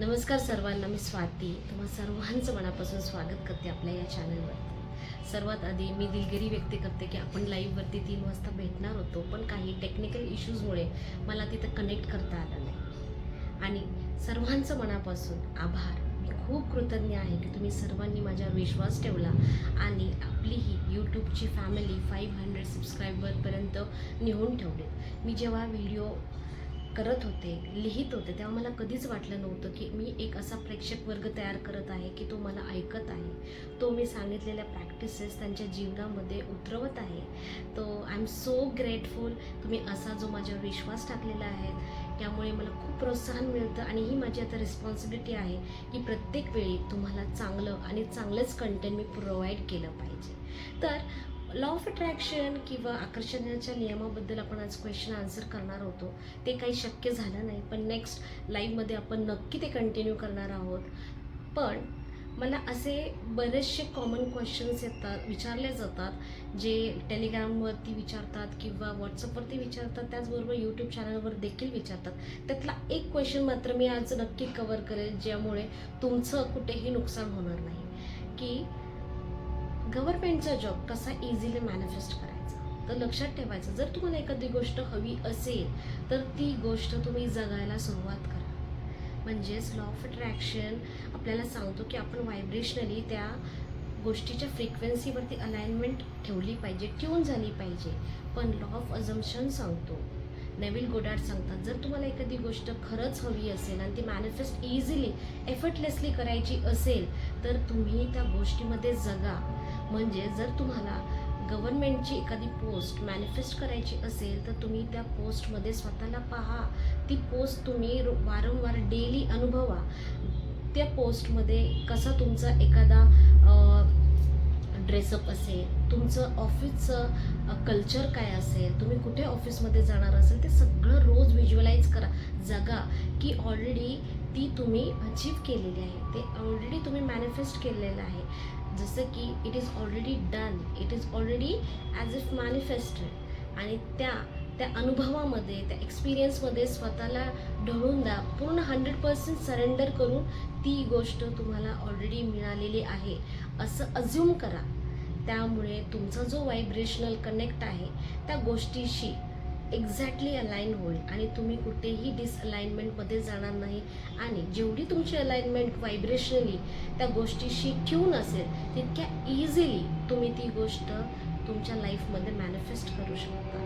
नमस्कार सर्वांना मी स्वाती. तुम्हा सर्वांचं मनापासून स्वागत करते आपल्या या चॅनलवरती सर्वात आधी मी दिलगिरी व्यक्त करते की आपण लाईव्हवरती तीन वाजता भेटणार होतो पण काही टेक्निकल इश्यूजमुळे मला तिथं कनेक्ट करता आलं नाही. आणि सर्वांचं मनापासून आभार. मी खूप कृतज्ञ आहे की तुम्ही सर्वांनी माझ्यावर विश्वास ठेवला आणि आपली ही यूट्यूबची फॅमिली फाईव्ह हंड्रेड सबस्क्रायबरपर्यंत नेऊन ठेवले मी जेव्हा व्हिडिओ करत होते लिहित होते तेव्हा मला कधीच वाटलं नव्हतं की मी एक असा प्रेक्षक वर्ग तयार करत आहे की तो मला ऐकत आहे. तो मी सांगितलेल्या प्रॅक्टिसेस त्यांच्या जीवनामध्ये उतरवत आहे. तो आय एम सो ग्रेटफुल तुम्ही असा जो माझ्यावर विश्वास टाकलेला आहे त्यामुळे मला खूप प्रोत्साहन मिळतं आणि ही माझी आता रिस्पॉन्सिबिलिटी आहे की प्रत्येक वेळी तुम्हाला चांगलं आणि चांगलंच कंटेंट मी प्रोव्हाइड केलं पाहिजे. तर लॉ ऑफ अट्रॅक्शन किंवा आकर्षणाच्या नियमाबद्दल आपण आज क्वेश्चन आन्सर करणार होतो. ते काही शक्य झालं नाही पण नेक्स्ट लाईव्हमध्ये आपण नक्की ते कंटिन्यू करणार आहोत. पण मला असे बरेचसे कॉमन क्वेश्चन्स येतात विचारले जातात जे टेलिग्रामवरती विचारतात किंवा व्हॉट्सअपवरती विचारतात त्याचबरोबर यूट्यूब चॅनलवर देखील विचारतात. त्यातला एक क्वेश्चन मात्र मी आज नक्की कवर करेल ज्यामुळे तुमचं कुठेही नुकसान होणार नाही. की गव्हर्नमेंटचा जॉब कसा इझिली मॅनिफेस्ट करायचा? तर लक्षात ठेवायचं जर तुम्हाला एखादी गोष्ट हवी असेल तर ती गोष्ट तुम्ही जगायला सुरुवात करा. म्हणजेच लॉ ऑफ अट्रॅक्शन आपल्याला सांगतो की आपण व्हायब्रेशनली त्या गोष्टीच्या फ्रिक्वेन्सीवरती अलाइनमेंट ठेवली पाहिजे ट्यून झाली पाहिजे. पण लॉ ऑफ अजम्पशन सांगतो नेविल गोडार्ड सांगतात. जर तुम्हाला एखादी गोष्ट खरंच हवी असेल आणि ती मॅनिफेस्ट इझिली एफर्टलेसली करायची असेल तर तुम्ही त्या गोष्टीमध्ये जगा. म्हणजे जर तुम्हाला गव्हर्नमेंटची एखादी पोस्ट मॅनिफेस्ट करायची असेल तर तुम्ही त्या पोस्टमध्ये स्वतःला पहा. ती पोस्ट तुम्ही वारंवार डेली अनुभवा. त्या पोस्टमध्ये कसा तुमचा एखादा ड्रेसअप असेल तुमचं ऑफिसचं कल्चर काय असेल तुम्ही कुठे ऑफिसमध्ये जाणार असेल ते सगळं रोज व्हिज्युअलाइज करा. जगा की ऑलरेडी ती तुम्ही अचीव केलेली आहे. ते ऑलरेडी तुम्ही मॅनिफेस्ट केलेलं आहे. जसं की it is already done it is already as if manifested आणि त्या त्या अनुभवामध्ये त्या एक्सपिरियन्समध्ये स्वतःला ढळून द्या. पूर्ण हंड्रेड पर्सेंट सरेंडर करून ती गोष्ट तुम्हाला ऑलरेडी मिळालेली आहे. असं अज्युम करा. त्यामुळे तुमचा जो व्हायब्रेशनल कनेक्ट आहे त्या गोष्टीशी एक्झॅक्टली अलाईन होईल आणि तुम्ही कुठेही डिसअलाइनमेंटमध्ये जाणार नाही. आणि जेवढी तुमची अलाइनमेंट व्हायब्रेशनली त्या गोष्टीशी ट्यून असेल तितक्या इझिली तुम्ही ती गोष्ट तुमच्या लाईफमध्ये मॅनिफेस्ट करू शकता.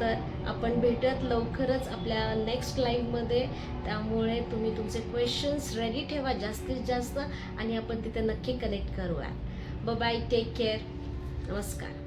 तर आपण भेटूयात लवकरच आपल्या नेक्स्ट लाईव्हमध्ये त्यामुळे तुम्ही तुमचे क्वेश्चन्स रेडी ठेवा जास्तीत जास्त आणि आपण तिथे नक्की कनेक्ट करूया बाय टेक केअर नमस्कार